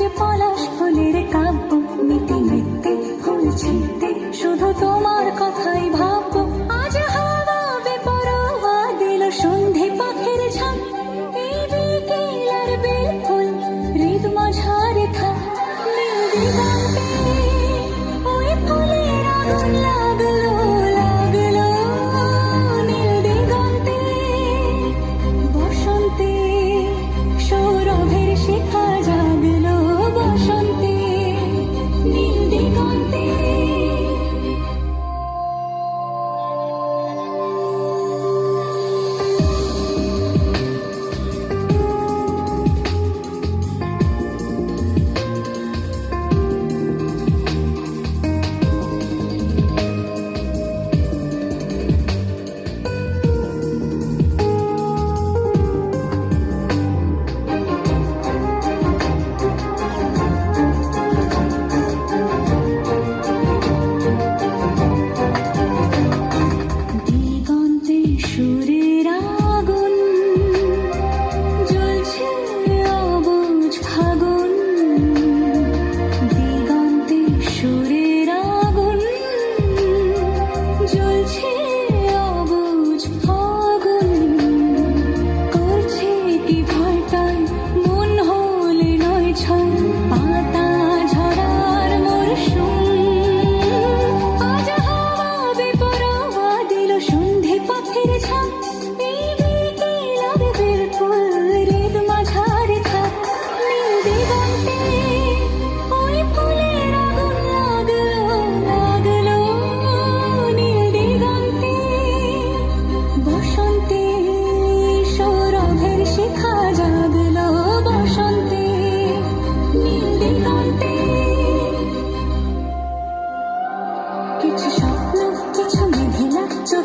যে পলাশ ফুলের কাব্য নিতে নিতে ফুলছে।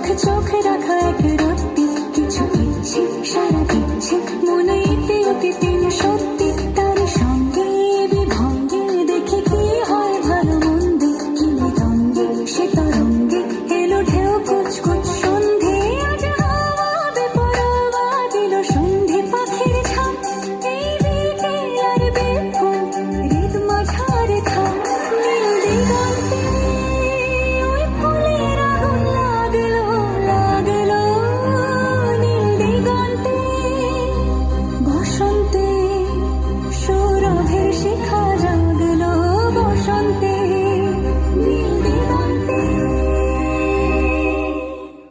চোখে চোখে রাখা এক রাত্রি কিছু ইচ্ছে সারা দিচ্ছে। মনে ইতি সত্যি।